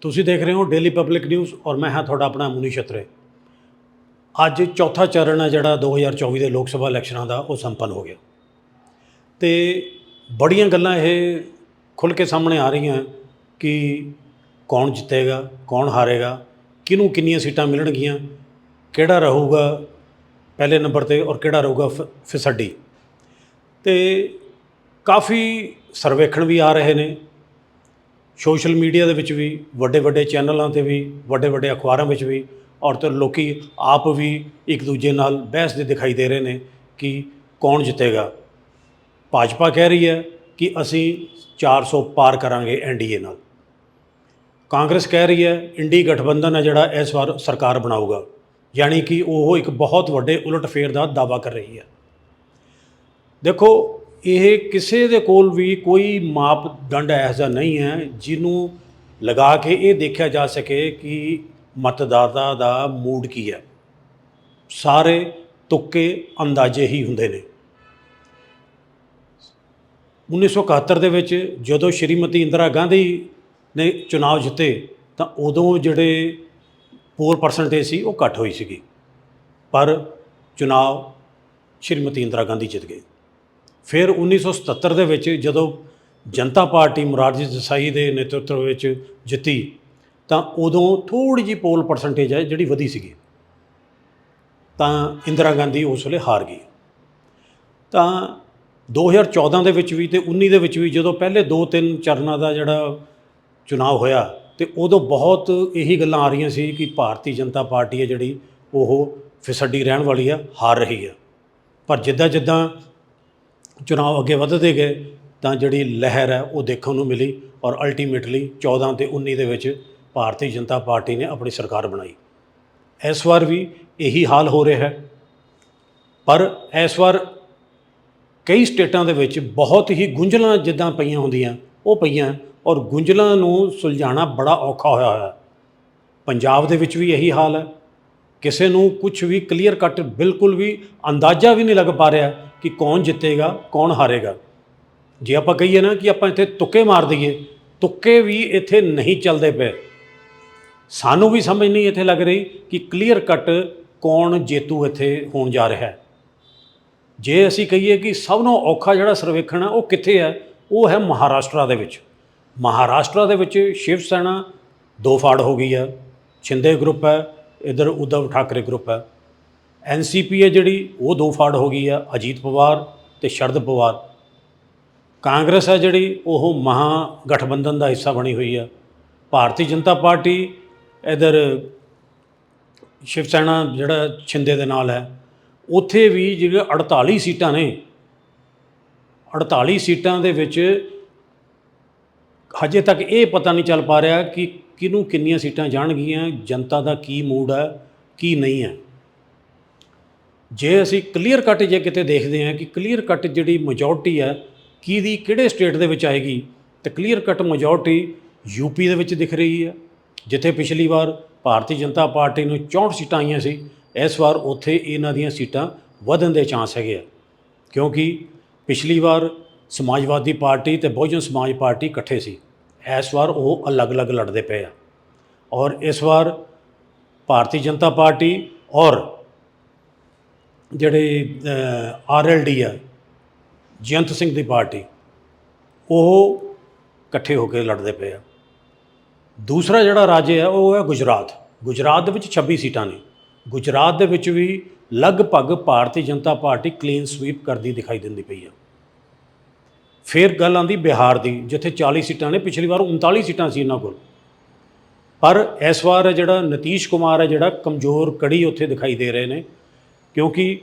ਤੁਸੀਂ ਦੇਖ ਰਹੇ ਹੋ ਡੇਲੀ ਪਬਲਿਕ ਨਿਊਜ਼ ਔਰ ਮੈਂ ਹਾਂ ਤੁਹਾਡਾ ਆਪਣਾ ਮੁਨੀ ਛਤਰੇ। ਅੱਜ ਚੌਥਾ ਚਰਨ ਹੈ ਜਿਹੜਾ 2024 ਦੇ ਲੋਕ ਸਭਾ ਇਲੈਕਸ਼ਨਾਂ ਦਾ, ਉਹ ਸੰਪੰਨ ਹੋ ਗਿਆ। ਤੇ ਬੜੀਆਂ ਗੱਲਾਂ ਇਹ ਖੁੱਲ ਕੇ ਸਾਹਮਣੇ ਆ ਰਹੀਆਂ ਕਿ ਕੌਣ ਜਿੱਤੇਗਾ, ਕੌਣ ਹਾਰੇਗਾ, ਕਿਹਨੂੰ ਕਿੰਨੀਆਂ ਸੀਟਾਂ ਮਿਲਣਗੀਆਂ, ਕਿਹੜਾ ਰਹੂਗਾ ਪਹਿਲੇ ਨੰਬਰ ਤੇ ਔਰ ਕਿਹੜਾ ਰਹੂਗਾ ਫਿਸੱਡੀ। ਤੇ ਕਾਫੀ ਸਰਵੇਖਣ ਵੀ ਆ ਰਹੇ ਨੇ ਸੋਸ਼ਲ ਮੀਡੀਆ ਦੇ ਵਿੱਚ ਵੀ, ਵੱਡੇ ਵੱਡੇ ਚੈਨਲਾਂ ਤੇ ਵੀ, ਵੱਡੇ ਵੱਡੇ ਅਖਬਾਰਾਂ ਵਿੱਚ ਵੀ ਔਰ ਤੇ ਲੋਕੀ ਆਪ ਵੀ ਇੱਕ ਦੂਜੇ ਨਾਲ ਬਹਿਸ ਦੇ ਦਿਖਾਈ ਦੇ ਰਹੇ ਨੇ ਕਿ ਕੌਣ ਜਿੱਤੇਗਾ। ਭਾਜਪਾ ਕਹਿ ਰਹੀ ਹੈ ਕਿ ਅਸੀਂ 400 ਪਾਰ ਕਰਾਂਗੇ ਐਨਡੀਏ ਨਾਲ। ਕਾਂਗਰਸ ਕਹਿ ਰਹੀ ਹੈ ਇੰਡੀ ਗਠਬੰਧਨ ਹੈ ਜਿਹੜਾ ਇਸ ਵਾਰ ਸਰਕਾਰ ਬਣਾਊਗਾ। ਯਾਨੀ ਕਿ ਉਹ ਇੱਕ ਬਹੁਤ ਵੱਡੇ ਉਲਟਫੇਰ ਦਾ ਦਾਵਾ ਕਰ ਰਹੀ ਹੈ। ਦੇਖੋ ਇਹ ਕਿਸੇ ਦੇ ਕੋਲ ਵੀ ਕੋਈ ਮਾਪਦੰਡ ਐਸਾ ਨਹੀਂ ਹੈ ਜਿਹਨੂੰ ਲਗਾ ਕੇ ਇਹ ਦੇਖਿਆ ਜਾ ਸਕੇ ਕਿ ਮਤਦਾਤਾ ਦਾ ਮੂਡ ਕੀ ਹੈ। ਸਾਰੇ ਤੁੱਕੇ ਅੰਦਾਜ਼ੇ ਹੀ ਹੁੰਦੇ ਨੇ। 1971 ਦੇ ਵਿੱਚ ਜਦੋਂ ਸ਼੍ਰੀਮਤੀ ਇੰਦਰਾ ਗਾਂਧੀ ਨੇ ਚੁਣਾਵ ਜਿੱਤੇ ਤਾਂ ਉਦੋਂ ਜਿਹੜੇ ਪੋਲ ਪਰਸੈਂਟੇਜ ਸੀ ਉਹ ਘੱਟ ਹੋਈ ਸੀਗੀ। ਪਰ ਚੁਣਾਵ ਸ਼੍ਰੀਮਤੀ ਇੰਦਰਾ ਗਾਂਧੀ ਜਿੱਤ ਗਏ। ਫਿਰ 1977 ਦੇ ਵਿੱਚ ਜਦੋਂ ਜਨਤਾ ਪਾਰਟੀ ਮੁਰਾਰਜੀ ਦੇਸਾਈ ਦੇ ਨੇਤਰਤਵ ਵਿੱਚ ਜਿੱਤੀ, ਤਾਂ ਉਦੋਂ ਥੋੜੀ ਜਿਹੀ ਪੋਲ ਪਰਸੈਂਟੇਜ ਹੈ ਜਿਹੜੀ ਵਧੀ ਸੀਗੀ। ਤਾਂ ਇੰਦਰਾ ਗਾਂਧੀ ਉਸ ਵੇਲੇ ਹਾਰ ਗਈ। ਤਾਂ 2014 ਦੇ ਵਿੱਚ ਵੀ ਤੇ 19 ਦੇ ਵਿੱਚ ਵੀ ਜਦੋਂ ਪਹਿਲੇ 2-3 ਚਰਨਾਂ ਦਾ ਜਿਹੜਾ ਚੁਣਾਵ ਹੋਇਆ, ਤੇ ਉਦੋਂ ਬਹੁਤ ਇਹੀ ਗੱਲਾਂ ਆ ਰਹੀਆਂ ਸੀ ਕਿ ਭਾਰਤੀ ਜਨਤਾ ਪਾਰਟੀ ਹੈ ਜਿਹੜੀ, ਉਹ ਫਿਸੱਡੀ ਰਹਿਣ ਵਾਲੀ ਆ ਹਾਰ ਰਹੀ ਆ ਪਰ ਜਿੱਦਾਂ ਜਿੱਦਾਂ ਚੁਣਾਵ ਅੱਗੇ ਵਧਦੇ ਗਏ, ਤਾਂ ਜਿਹੜੀ ਲਹਿਰ ਹੈ ਉਹ ਦੇਖਣ ਨੂੰ ਮਿਲੀ ਔਰ ਅਲਟੀਮੇਟਲੀ 14 ਤੇ 19 ਦੇ ਵਿੱਚ ਭਾਰਤੀ ਜਨਤਾ ਪਾਰਟੀ ਨੇ ਆਪਣੀ ਸਰਕਾਰ ਬਣਾਈ। ਇਸ ਵਾਰ ਵੀ ਇਹੀ ਹਾਲ ਹੋ ਰਿਹਾ ਹੈ। ਪਰ ਇਸ ਵਾਰ ਕਈ ਸਟੇਟਾਂ ਦੇ ਵਿੱਚ ਬਹੁਤ ਹੀ ਗੁੰਝਲਾਂ ਜਿੱਦਾਂ ਪਈਆਂ ਹੁੰਦੀਆਂ, ਉਹ ਪਈਆਂ ਔਰ ਗੁੰਝਲਾਂ ਨੂੰ ਸੁਲਝਾਉਣਾ ਬੜਾ ਔਖਾ ਹੋਇਆ ਹੋਇਆ। ਪੰਜਾਬ ਦੇ ਵਿੱਚ ਵੀ ਇਹੀ ਹਾਲ ਹੈ। ਕਿਸੇ ਨੂੰ ਕੁਝ ਵੀ ਕਲੀਅਰ ਕੱਟ ਬਿਲਕੁਲ ਵੀ ਅੰਦਾਜ਼ਾ ਵੀ ਨਹੀਂ ਲੱਗ ਪਾ ਰਿਹਾ ਕਿ ਕੌਣ ਜਿੱਤੇਗਾ, ਕੌਣ ਹਾਰੇਗਾ। ਜੇ ਆਪਾਂ ਕਹੀਏ ਨਾ ਕਿ ਆਪਾਂ ਇੱਥੇ ਤੁੱਕੇ ਮਾਰ ਦਈਏ, ਤੁੱਕੇ ਵੀ ਇੱਥੇ ਨਹੀਂ ਚੱਲਦੇ ਪਏ। ਸਾਨੂੰ ਵੀ ਸਮਝ ਨਹੀਂ ਇੱਥੇ ਲੱਗ ਰਹੀ ਕਿ ਕਲੀਅਰ ਕੱਟ ਕੌਣ ਜੇਤੂ ਇੱਥੇ ਹੋਣ ਜਾ ਰਿਹਾ ਹੈ। ਜੇ ਅਸੀਂ ਕਹੀਏ ਕਿ ਸਭ ਤੋਂ ਔਖਾ ਜਿਹੜਾ ਸਰਵੇਖਣ ਹੈ ਉਹ ਕਿੱਥੇ ਹੈ ਉਹ ਹੈ ਮਹਾਰਾਸ਼ਟਰ ਦੇ ਵਿੱਚ। ਮਹਾਰਾਸ਼ਟਰ ਦੇ ਵਿੱਚ ਸ਼ਿਵ ਸੈਨਾ ਦੋ ਫਾੜ ਹੋ ਗਈ ਹੈ ਛਿੰਦੇ ਗਰੁੱਪ ਹੈ, ਇਧਰ ਉद्धਵ ਠਾਕਰੇ ਗਰੁੱਪ ਹੈ। ਐਨਸੀਪੀ ਹੈ ਜਿਹੜੀ, ਉਹ ਦੋ ਫਾੜ ਹੋ ਗਈ ਆ, ਅਜੀਤ ਪਵਾਰ ਤੇ ਸ਼ਰਦ ਪਵਾਰ। ਕਾਂਗਰਸ ਹੈ ਜਿਹੜੀ, ਉਹ ਮਹਾ ਗਠਬੰਧਨ ਦਾ ਹਿੱਸਾ ਬਣੀ ਹੋਈ ਆ। ਭਾਰਤੀ ਜਨਤਾ ਪਾਰਟੀ ਇਧਰ ਸ਼ਿਵ ਸੈਨਾ ਜਿਹੜਾ ਛਿੰਦੇ ਦੇ ਨਾਲ ਹੈ, ਉੱਥੇ ਵੀ ਜਿਹੜੇ 48 ਸੀਟਾਂ ਨੇ 48 ਸੀਟਾਂ ਦੇ ਵਿੱਚ ਹਜੇ ਤੱਕ ਇਹ ਪਤਾ ਨਹੀਂ ਚੱਲ ਪਾ ਰਿਹਾ ਕਿ ਕਿਹਨੂੰ ਕਿੰਨੀਆਂ ਸੀਟਾਂ ਜਾਣਗੀਆਂ, ਜਨਤਾ ਦਾ ਕੀ ਮੂਡ ਹੈ, ਕੀ ਨਹੀਂ ਹੈ। ਜੇ ਅਸੀਂ ਕਲੀਅਰ ਕੱਟ ਜੇ ਕਿਤੇ ਦੇਖਦੇ ਹਾਂ ਕਿ ਕਲੀਅਰ ਕੱਟ ਜਿਹੜੀ ਮੈਜੋਰਟੀ ਹੈ ਕਿਹਦੀ, ਕਿਹੜੇ ਸਟੇਟ ਦੇ ਵਿੱਚ ਆਏਗੀ, ਤੇ ਕਲੀਅਰ ਕੱਟ ਮੈਜੋਰਟੀ ਯੂਪੀ ਦੇ ਵਿੱਚ ਦਿਖ ਰਹੀ ਹੈ ਜਿੱਥੇ ਪਿਛਲੀ ਵਾਰ ਭਾਰਤੀ ਜਨਤਾ ਪਾਰਟੀ ਨੂੰ 64 ਸੀਟਾਂ ਆਈਆਂ ਸੀ, ਇਸ ਵਾਰ ਉੱਥੇ ਇਹਨਾਂ ਦੀਆਂ ਸੀਟਾਂ ਵਧਣ ਦੇ ਚਾਂਸ ਹੈਗੇ ਆ। ਕਿਉਂਕਿ ਪਿਛਲੀ ਵਾਰ ਸਮਾਜਵਾਦੀ ਪਾਰਟੀ ਤੇ ਬਹੁਜਨ ਸਮਾਜ ਪਾਰਟੀ ਇਕੱਠੇ ਸੀ, ਇਸ ਵਾਰ ਉਹ ਅਲੱਗ-ਅਲੱਗ ਲੜਦੇ ਪਏ ਆ। ਔਰ ਇਸ ਵਾਰ ਭਾਰਤੀ ਜਨਤਾ ਪਾਰਟੀ ਔਰ ਜਿਹੜੇ ਆਰਐਲਡੀ ਆ, ਜਯੰਤ ਸਿੰਘ ਦੀ ਪਾਰਟੀ, ਉਹ ਇਕੱਠੇ ਹੋ ਕੇ ਲੜਦੇ ਪਏ ਆ। ਦੂਸਰਾ ਜਿਹੜਾ ਰਾਜ ਹੈ ਉਹ ਹੈ ਗੁਜਰਾਤ। ਗੁਜਰਾਤ ਦੇ ਵਿੱਚ 26 ਸੀਟਾਂ ਨੇ। ਗੁਜਰਾਤ ਦੇ ਵਿੱਚ ਵੀ ਲਗਭਗ Bharatiya Janata Party clean sweep ਕਰਦੀ ਦਿਖਾਈ ਦਿੰਦੀ ਪਈ ਆ। ਫਿਰ ਗੱਲ ਆਂਦੀ ਬਿਹਾਰ ਦੀ, ਜਿੱਥੇ 40 ਸੀਟਾਂ ਨੇ, ਪਿਛਲੀ ਵਾਰ 39 ਸੀਟਾਂ ਸੀ ਇਹਨਾਂ ਕੋਲ। ਪਰ ਇਸ ਵਾਰ ਜਿਹੜਾ ਨਤੀਸ਼ ਕੁਮਾਰ ਹੈ ਜਿਹੜਾ ਕਮਜ਼ੋਰ ਕੜੀ ਉੱਥੇ ਦਿਖਾਈ ਦੇ ਰਹੇ ਨੇ ਕਿਉਂਕਿ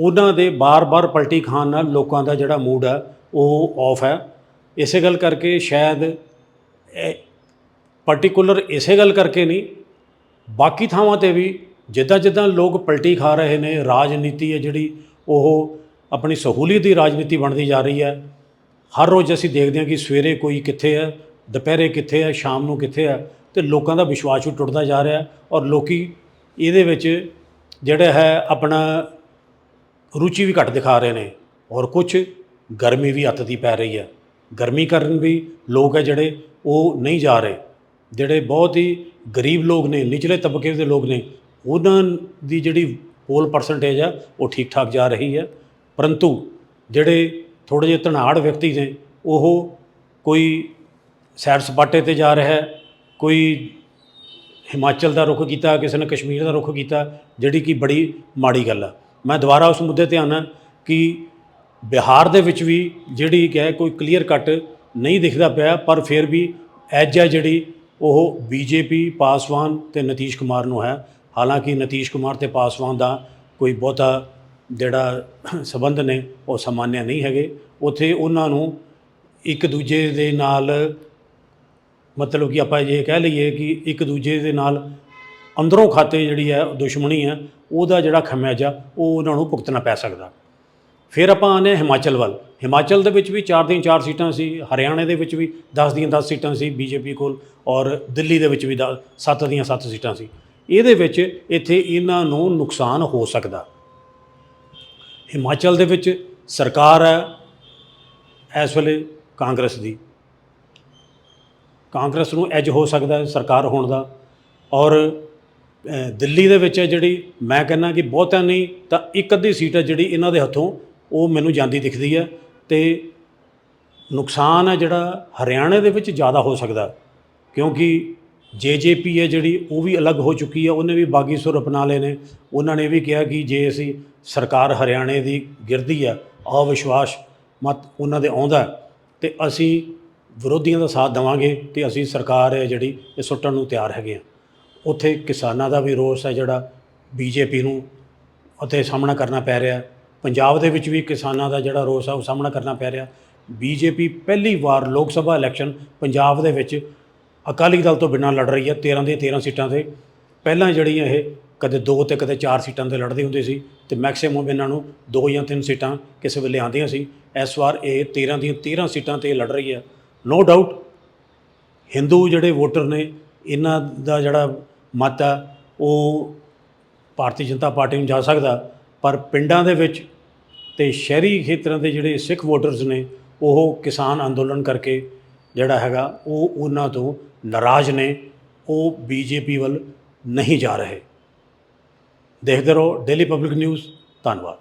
ਉਹਨਾਂ ਦੇ ਬਾਰ-ਬਾਰ ਪਲਟੀ ਖਾਣ ਨਾਲ ਲੋਕਾਂ ਦਾ ਜਿਹੜਾ ਮੂਡ ਹੈ ਉਹ ਆਫ ਹੈ। ਇਸੇ ਗੱਲ ਕਰਕੇ ਸ਼ਾਇਦ ਇਹ ਪਾਰਟਿਕੂਲਰ ਇਸੇ ਗੱਲ ਕਰਕੇ ਨਹੀਂ, ਬਾਕੀ ਥਾਵਾਂ ਤੇ ਵੀ ਜਿੱਦਾਂ ਜਿੱਦਾਂ ਲੋਕ ਪਲਟੀ ਖਾ ਰਹੇ ਨੇ, ਰਾਜਨੀਤੀ ਹੈ ਜਿਹੜੀ, ਉਹ ਆਪਣੀ ਸਹੂਲੀਅਤ ਦੀ ਰਾਜਨੀਤੀ ਬਣਦੀ ਜਾ ਰਹੀ ਹੈ। ਹਰ ਰੋਜ਼ ਅਸੀਂ ਦੇਖਦੇ ਹਾਂ ਕਿ ਸਵੇਰੇ ਕੋਈ ਕਿੱਥੇ ਹੈ, ਦੁਪਹਿਰੇ ਕਿੱਥੇ ਹੈ, ਸ਼ਾਮ ਨੂੰ ਕਿੱਥੇ ਹੈ, ਤੇ ਲੋਕਾਂ ਦਾ ਵਿਸ਼ਵਾਸ ਵੀ ਟੁੱਟਦਾ ਜਾ ਰਿਹਾ ਔਰ ਲੋਕੀ ਇਹਦੇ ਵਿੱਚ ਜਿਹੜਾ ਹੈ ਆਪਣਾ ਰੁਚੀ ਵੀ ਘੱਟ ਦਿਖਾ ਰਹੇ ਨੇ ਔਰ ਕੁਝ ਗਰਮੀ ਵੀ ਅੱਤ ਦੀ ਪੈ ਰਹੀ ਹੈ। ਗਰਮੀ ਕਾਰਨ ਵੀ ਲੋਕ ਹੈ ਜਿਹੜੇ ਉਹ ਨਹੀਂ ਜਾ ਰਹੇ। ਜਿਹੜੇ ਬਹੁਤ ਹੀ ਗਰੀਬ ਲੋਕ ਨੇ, ਨਿਚਲੇ ਤਬਕੇ ਦੇ ਲੋਕ ਨੇ, ਉਹਨਾਂ ਦੀ ਜਿਹੜੀ ਪੋਲ ਪਰਸੈਂਟੇਜ ਆ, ਉਹ ਠੀਕ ਠਾਕ ਜਾ ਰਹੀ ਹੈ। ਪਰੰਤੂ ਜਿਹੜੇ ਥੋੜੇ ਜਿਹੇ ਧਨਾੜ ਵਿਅਕਤੀ ਨੇ, ਉਹ ਕੋਈ ਸੈਰ ਸਪਾਟੇ ਤੇ ਜਾ ਰਿਹਾ ਹੈ, ਕੋਈ ਹਿਮਾਚਲ ਦਾ ਰੁਖ ਕੀਤਾ, ਕਿਸੇ ਨੇ ਕਸ਼ਮੀਰ ਦਾ ਰੁਖ ਕੀਤਾ, ਜਿਹੜੀ ਕਿ ਬੜੀ ਮਾੜੀ ਗੱਲ ਆ। ਮੈਂ ਦੁਬਾਰਾ ਉਸ ਮੁੱਦੇ ਤੇ ਆਉਣਾ ਕਿ ਬਿਹਾਰ ਦੇ ਵਿੱਚ ਵੀ ਜਿਹੜੀ ਕਿ ਕੋਈ ਕਲੀਅਰ ਕੱਟ ਨਹੀਂ ਦਿਖਦਾ ਪਿਆ, ਪਰ ਫਿਰ ਵੀ ਐਜ ਹੈ ਜਿਹੜੀ ਉਹ ਬੀਜੇਪੀ, ਪਾਸਵਾਨ ਤੇ ਨਤੀਸ਼ ਕੁਮਾਰ ਨੂੰ ਹੈ। ਹਾਲਾਂਕਿ ਨਤੀਸ਼ ਕੁਮਾਰ ਤੇ ਪਾਸਵਾਨ ਦਾ ਕੋਈ ਬਹੁਤਾ ਜਿਹੜਾ ਸਬੰਧ ਨੇ, ਉਹ ਸਮਾਨਿਆ ਨਹੀਂ ਹੈਗੇ। ਉਥੇ ਉਹਨਾਂ ਨੂੰ ਇੱਕ ਦੂਜੇ ਦੇ ਨਾਲ ਮਤਲਬ ਕਿ ਆਪਾਂ ਇਹ ਕਹਿ ਲਈਏ ਕਿ ਇੱਕ ਦੂਜੇ ਦੇ ਨਾਲ ਅੰਦਰੋਂ ਖਾਤੇ ਜਿਹੜੀ ਹੈ, ਦੁਸ਼ਮਣੀ ਹੈ, ਉਹਦਾ ਜਿਹੜਾ ਖਮਿਆਜਾ, ਉਹ ਉਹਨਾਂ ਨੂੰ ਭੁਗਤਣਾ ਪੈ ਸਕਦਾ। ਫਿਰ ਆਪਾਂ ਆਨੇ ਹਿਮਾਚਲ ਵੱਲ। ਹਿਮਾਚਲ ਦੇ ਵਿੱਚ ਵੀ 4 ਦੀਆਂ 4 ਸੀਟਾਂ ਸੀ, ਹਰਿਆਣੇ ਦੇ ਵਿੱਚ ਵੀ 10 ਦੀਆਂ 10 ਸੀਟਾਂ ਸੀ, ਬੀਜੇਪੀ ਕੋਲ, ਔਰ ਦਿੱਲੀ ਦੇ ਵਿੱਚ ਵੀ 7 ਦੀਆਂ 7 ਸੀਟਾਂ ਸੀ। ਇਹਦੇ ਵਿੱਚ ਇੱਥੇ ਇਹਨਾਂ ਨੂੰ ਨੁਕਸਾਨ ਹੋ ਸਕਦਾ। ਹਿਮਾਚਲ ਦੇ ਵਿੱਚ ਸਰਕਾਰ ਹੈ, ਇਸ ਵੇਲੇ ਕਾਂਗਰਸ ਦੀ। ਕਾਂਗਰਸ ਨੂੰ ਐਜ ਹੋ ਸਕਦਾ ਹੈ ਸਰਕਾਰ ਹੋਣ ਦਾ। ਔਰ ਦਿੱਲੀ ਦੇ ਵਿੱਚ ਹੈ ਜਿਹੜੀ ਮੈਂ ਕਹਿੰਦਾ ਕਿ ਬਹੁਤਾਂ ਨਹੀਂ ਤਾਂ ਇੱਕ ਅੱਧੀ ਸੀਟ ਹੈ ਜਿਹੜੀ ਇਹਨਾਂ ਦੇ ਹੱਥੋਂ, ਉਹ ਮੈਨੂੰ ਜਾਂਦੀ ਦਿਖਦੀ ਹੈ ਤੇ ਨੁਕਸਾਨ ਹੈ ਜਿਹੜਾ ਹਰਿਆਣੇ ਦੇ ਵਿੱਚ ਜ਼ਿਆਦਾ ਹੋ ਸਕਦਾ। ਕਿਉਂਕਿ ਜੇਜੇਪੀ ਹੈ ਜਿਹੜੀ, ਉਹ ਵੀ ਅਲੱਗ ਹੋ ਚੁੱਕੀ ਹੈ, ਉਹਨੇ ਵੀ ਬਾਗੀ ਸੁਰ ਅਪਣਾ ਲਏ ਨੇ। ਉਹਨਾਂ ਨੇ ਵੀ ਕਿਹਾ ਕਿ ਜੇ ਅਸੀਂ ਸਰਕਾਰ ਹਰਿਆਣੇ ਦੀ ਗਿਰਦੀ ਆ ਅਵਿਸ਼ਵਾਸ ਮਤ ਉਹਨਾਂ ਦੇ ਆਉਂਦਾ ਤੇ ਅਸੀਂ ਵਿਰੋਧੀਆਂ ਦਾ ਸਾਥ ਦੇਵਾਂਗੇ ਤੇ ਅਸੀਂ ਸਰਕਾਰ ਹੈ ਜਿਹੜੀ ਇਹ ਸੁੱਟਣ ਨੂੰ ਤਿਆਰ ਹੈਗੇ ਆ ਉੱਥੇ ਕਿਸਾਨਾਂ ਦਾ ਵੀ ਰੋਸ ਹੈ ਜਿਹੜਾ ਬੀਜੇਪੀ ਨੂੰ ਅਤੇ ਸਾਹਮਣਾ ਕਰਨਾ ਪੈ ਰਿਹਾ ਪੰਜਾਬ ਦੇ ਵਿੱਚ ਵੀ ਕਿਸਾਨਾਂ ਦਾ ਜਿਹੜਾ ਰੋਸ ਹੈ ਉਹ ਸਾਹਮਣਾ ਕਰਨਾ ਪੈ ਰਿਹਾ ਬੀਜੇਪੀ ਪਹਿਲੀ ਵਾਰ ਲੋਕ ਸਭਾ ਇਲੈਕਸ਼ਨ ਪੰਜਾਬ ਦੇ ਵਿੱਚ ਅਕਾਲੀ ਦਲ ਤੋਂ ਬਿਨਾਂ ਲੜ ਰਹੀ ਹੈ। 13 ਦੀਆਂ 13 ਸੀਟਾਂ ਤੇ ਪਹਿਲਾਂ ਜਿਹੜੀਆਂ ਇਹ ਕਦੇ 2 ਤੇ ਕਦੇ 4 ਸੀਟਾਂ ਤੇ ਲੜਦੇ ਹੁੰਦੇ ਸੀ ਤੇ ਮੈਕਸਿਮਮ ਇਹਨਾਂ ਨੂੰ 2 ਜਾਂ 3 ਸੀਟਾਂ ਕਿਸੇ ਵੇਲੇ ਆਉਂਦੀਆਂ ਸੀ। ਇਸ ਵਾਰ ਇਹ 13 ਦੀਆਂ 13 ਸੀਟਾਂ ਤੇ ਲੜ ਰਹੀ ਹੈ। ਨੋ ਡਾਊਟ ਹਿੰਦੂ ਜਿਹੜੇ ਵੋਟਰ ਨੇ, ਇਹਨਾਂ ਦਾ ਜਿਹੜਾ ਮਤ ਆ, ਉਹ ਭਾਰਤੀ ਜਨਤਾ ਪਾਰਟੀ ਨੂੰ ਜਾ ਸਕਦਾ, ਪਰ ਪਿੰਡਾਂ ਦੇ ਵਿੱਚ ਤੇ ਸ਼ਹਿਰੀ ਖੇਤਰਾਂ ਦੇ ਜਿਹੜੇ ਸਿੱਖ ਵੋਟਰਸ ਨੇ, ਉਹ ਕਿਸਾਨ ਅੰਦੋਲਨ ਕਰਕੇ ਜਿਹੜਾ ਹੈਗਾ, ਉਹ ਉਹਨਾਂ ਤੋਂ ਨਾਰਾਜ਼ ਨੇ, ਉਹ ਬੀਜੇਪੀ ਵੱਲ ਨਹੀਂ ਜਾ ਰਹੇ। ਦੇਖਦੇ ਰਹੋ ਡੇਲੀ ਪਬਲਿਕ ਨਿਊਜ਼ ਧੰਨਵਾਦ।